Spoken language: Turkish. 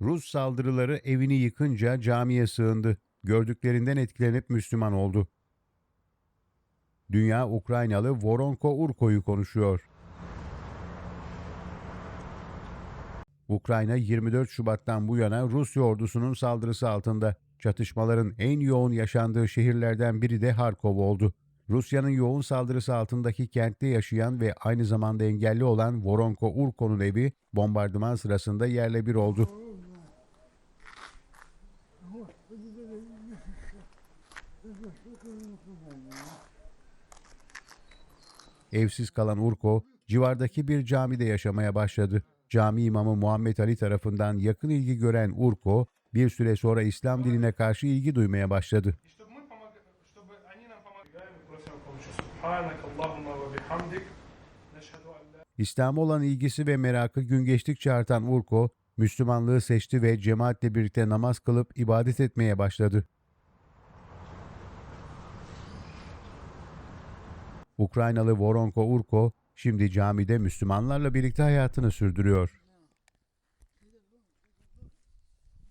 Rus saldırıları evini yıkınca camiye sığındı. Gördüklerinden etkilenip Müslüman oldu. Dünya Ukraynalı Voronko Urko'yu konuşuyor. Ukrayna 24 Şubat'tan bu yana Rusya ordusunun saldırısı altında. Çatışmaların en yoğun yaşandığı şehirlerden biri de Harkov oldu. Rusya'nın yoğun saldırısı altındaki kentte yaşayan ve aynı zamanda engelli olan Voronko Urko'nun evi bombardıman sırasında yerle bir oldu. Evsiz kalan Urko, civardaki bir camide yaşamaya başladı. Cami imamı Muhammed Ali tarafından yakın ilgi gören Urko, bir süre sonra İslam diline karşı ilgi duymaya başladı. İslam'a olan ilgisi ve merakı gün geçtikçe artan Urko, Müslümanlığı seçti ve cemaatle birlikte namaz kılıp ibadet etmeye başladı. Ukraynalı Voronko Urko şimdi camide Müslümanlarla birlikte hayatını sürdürüyor.